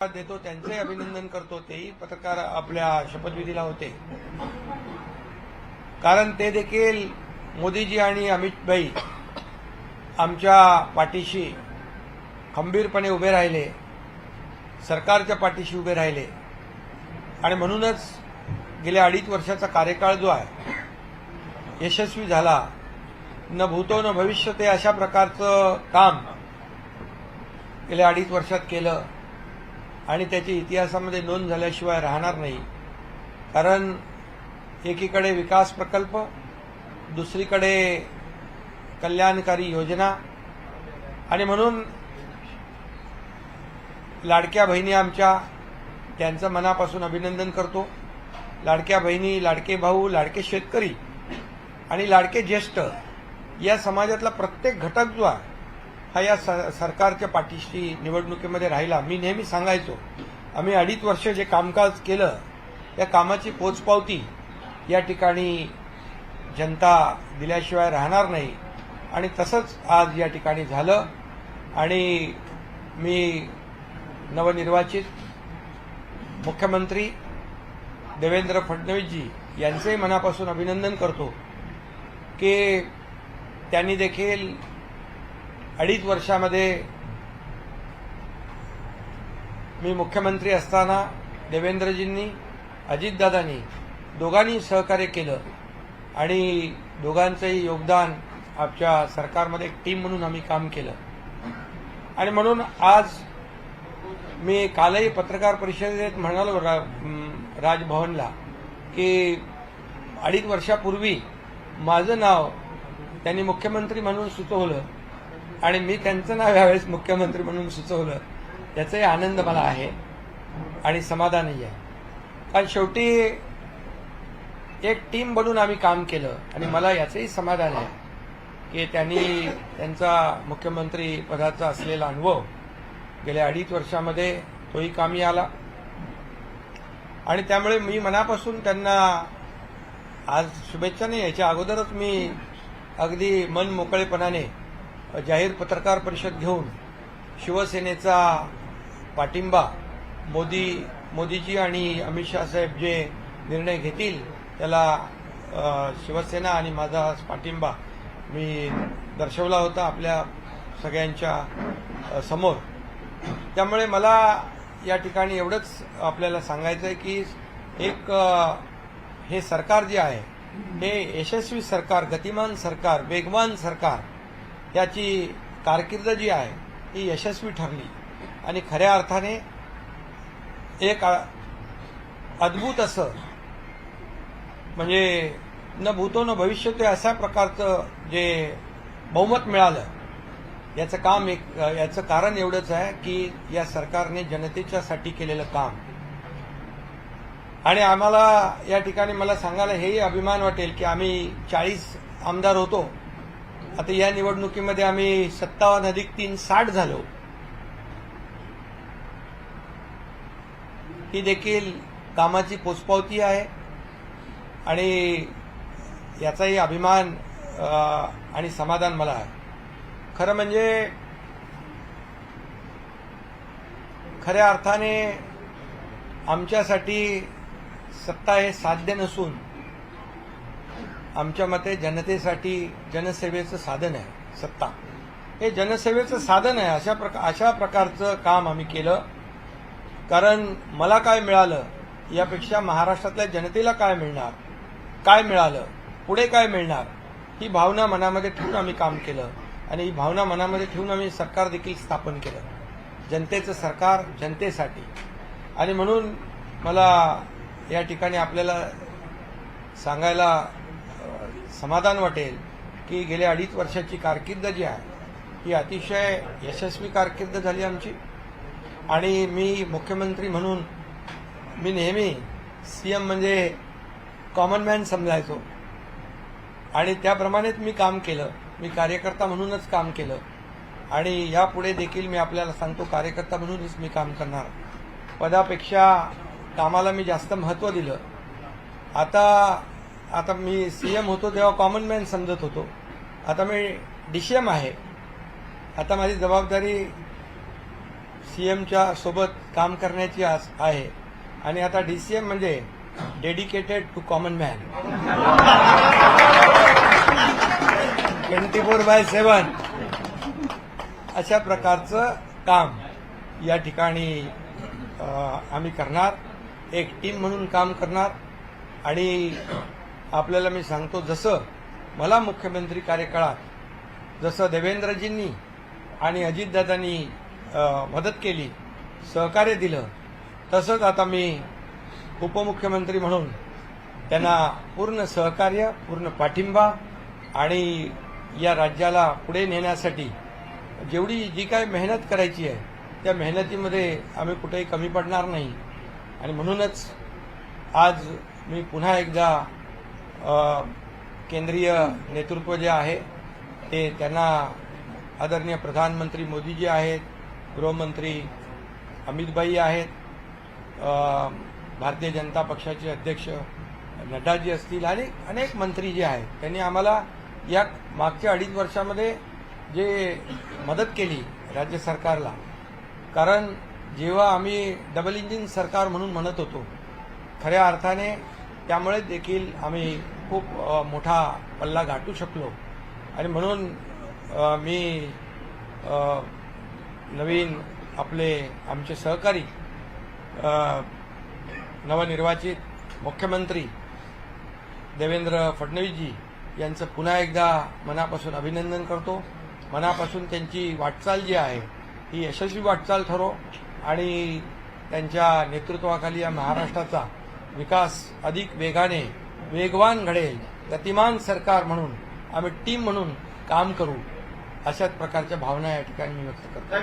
देतो त्यांचे अभिनंदन करतो तेही पत्रकार आपल्या शपथविधीला होते. कारण ते देखील मोदीजी आणि अमित भाई आमच्या पाठीशी खंबीरपणे उभे राहिले सरकारच्या पाठीशी उभे राहिले. आणि म्हणूनच गेल्या अडीच वर्षाचा कार्यकाळ जो आहे यशस्वी झाला. न भूतो न भविष्य ते अशा प्रकारचं काम गेल्या अडीच वर्षात केलं. आणि त्याची इतिहासामध्ये नोंद झाल्याशिवाय राहणार नाही. कारण एकीकडे विकास प्रकल्प दुसरीकडे कल्याणकारी योजना आणि म्हणून लाडक्या बहिणी आमच्या त्यांचं मनापासून अभिनंदन करतो. लाडक्या बहिणी लाडके भाऊ लाडके शेतकरी आणि लाडके ज्येष्ठ या समाजातला प्रत्येक घटक जो आहे हा या स- सरकारच्या पाठीशी निवडणुकीमध्ये राहिला. मी नेहमी सांगायचो आम्ही अडीच वर्ष जे कामकाज केलं त्या कामाची पोचपावती या ठिकाणी जनता दिल्याशिवाय राहणार नाही. आणि तसंच आज या ठिकाणी झालं. आणि मी नवनिर्वाचित मुख्यमंत्री देवेंद्र फडणवीसजी यांचंही मनापासून अभिनंदन करतो की त्यांनी देखील अडीच वर्षामध्ये मी मुख्यमंत्री असताना देवेंद्रजींनी अजितदादांनी दोघांनी सहकार्य केलं. आणि दोघांचंही योगदान आमच्या सरकारमध्ये एक टीम म्हणून आम्ही काम केलं. आणि म्हणून आज मी कालही पत्रकार परिषदेत म्हणालो रा, राजभवनला की अडीच वर्षापूर्वी माझं नाव त्यांनी मुख्यमंत्री म्हणून सुचवलं. आणि मी त्यांचं नाव यावेळेस मुख्यमंत्री म्हणून सुचवलं. याचाही आनंद मला आहे आणि समाधानही आहे. कारण शेवटी एक टीम बनून आम्ही काम केलं आणि मला याचंही समाधान आहे की त्यांनी त्यांचा मुख्यमंत्री पदाचा असलेला अनुभव गेल्या अडीच वर्षामध्ये तोही कामी आला. आणि त्यामुळे मी मनापासून त्यांना आज शुभेच्छा नाही याच्या अगोदरच मी अगदी मन मोकळेपणाने जाहीर पत्रकार परिषद घेऊन शिवसेनेचा पाठिंबा मोदी मोदीजी आणि अमित शहा साहेब जे निर्णय घेतील त्याला शिवसेना आणि माझा पाठिंबा मी दर्शवला होता आपल्या सगळ्यांच्या समोर. त्यामुळे मला या ठिकाणी एवढंच आपल्याला सांगायचं आहे की एक हे सरकार जे आहे हे यशस्वी सरकार गतिमान सरकार वेगवान सरकार याची कारकीर्द जी आहे ही यशस्वी ठरली. आणि खऱ्या अर्थाने एक अद्भुत असं म्हणजे न भूतो न भविष्य ते अशा प्रकारचं जे बहुमत मिळालं याचं काम एक याचं कारण एवढंच आहे की या सरकारने जनतेच्यासाठी केलेलं काम. आणि आम्हाला या ठिकाणी मला सांगायला हेही अभिमान वाटेल की आम्ही चाळीस आमदार होतो. आता या निवडणुकीमध्ये आम्ही सत्तावन्न अधिक तीन साठ झालो. ही देखील कामाची पोचपावती आहे. आणि याचाही अभिमान आणि समाधान मला आहे. खरं म्हणजे खऱ्या अर्थाने आमच्यासाठी सत्ता हे साध्य नसून आमच्या मते जनतेसाठी जनसेवेचं साधन आहे सत्ता. हे जनसेवेचं साधन आहे अशा प्रकार अशा प्रकारचं काम आम्ही केलं. कारण मला काय मिळालं यापेक्षा महाराष्ट्रातल्या जनतेला काय मिळणार काय मिळालं पुढे काय मिळणार ही भावना मनामध्ये ठेवून आम्ही काम केलं. आणि ही भावना मनामध्ये ठेवून आम्ही सरकार देखील स्थापन केलं. जनतेचं सरकार जनतेसाठी. आणि म्हणून मला या ठिकाणी आपल्याला सांगायला समाधान वाटेल की गेल्या अडीच वर्षाची कारकीर्द जी आहे ही अतिशय यशस्वी कारकीर्द झाली आमची. आणि मी मुख्यमंत्री म्हणून मी नेहमी सीएम म्हणजे कॉमन मॅन समजायचो. आणि त्याप्रमाणेच मी काम केलं. मी कार्यकर्ता म्हणूनच काम केलं. आणि यापुढे देखील मी आपल्याला सांगतो कार्यकर्ता म्हणूनच मी काम करणार. पदापेक्षा कामाला मी जास्त महत्त्व दिलं. आता आता मी सीएम होतो तेव्हा कॉमन मॅन समजत होतो. आता मी डीसीएम आहे. आता माझी जबाबदारी सीएमच्या सोबत काम करण्याची आस आहे. आणि आता डीसीएम म्हणजे dedicated to common man twenty four by seven अशा प्रकारचं काम या ठिकाणी आम्ही करणार. एक टीम म्हणून काम करणार. आणि आपल्याला मी सांगतो जसं मला मुख्यमंत्री कार्यकाळात जसं देवेंद्रजींनी आणि अजितदादांनी मदत केली सहकार्य दिलं तसंच आता मी उपमुख्यमंत्री म्हणून त्यांना पूर्ण सहकार्य पूर्ण पाठिंबा आणि या राज्याला पुढे नेण्यासाठी जेवढी जी काय मेहनत करायची आहे त्या मेहनतीमध्ये आम्ही कुठेही कमी पडणार नाही. आणि म्हणूनच आज मी पुन्हा एकदा केंद्रीय नेतृत्व जे आहे ते त्यांना आदरणीय प्रधानमंत्री मोदीजी आहेत गृहमंत्री अमितभाई आहेत भारतीय जनता पक्षाचे अध्यक्ष नड्डाजी असतील आणि अनेक मंत्री जे आहेत त्यांनी आम्हाला या मागच्या अडीच वर्षामध्ये जे मदत केली राज्य सरकारला. कारण जेव्हा आम्ही डबल इंजिन सरकार म्हणून म्हणत होतो खऱ्या अर्थाने त्यामुळे देखील आम्ही खूप मोठा पल्ला गाठू शकलो. आणि म्हणून मी नवीन आपले आमचे सहकारी नवनिर्वाचित मुख्यमंत्री देवेंद्र फडणवीसजी यांचं पुन्हा एकदा मनापासून अभिनंदन करतो. मनापासून त्यांची वाटचाल जी आहे ही यशस्वी वाटचाल ठरो आणि त्यांच्या नेतृत्वाखाली या महाराष्ट्राचा विकास अधिक वेगाने वेगवान घडेल गतिमान सरकार म्हणून आम्ही टीम म्हणून काम करू अशाच प्रकारच्या भावना या ठिकाणी मी व्यक्त करतो.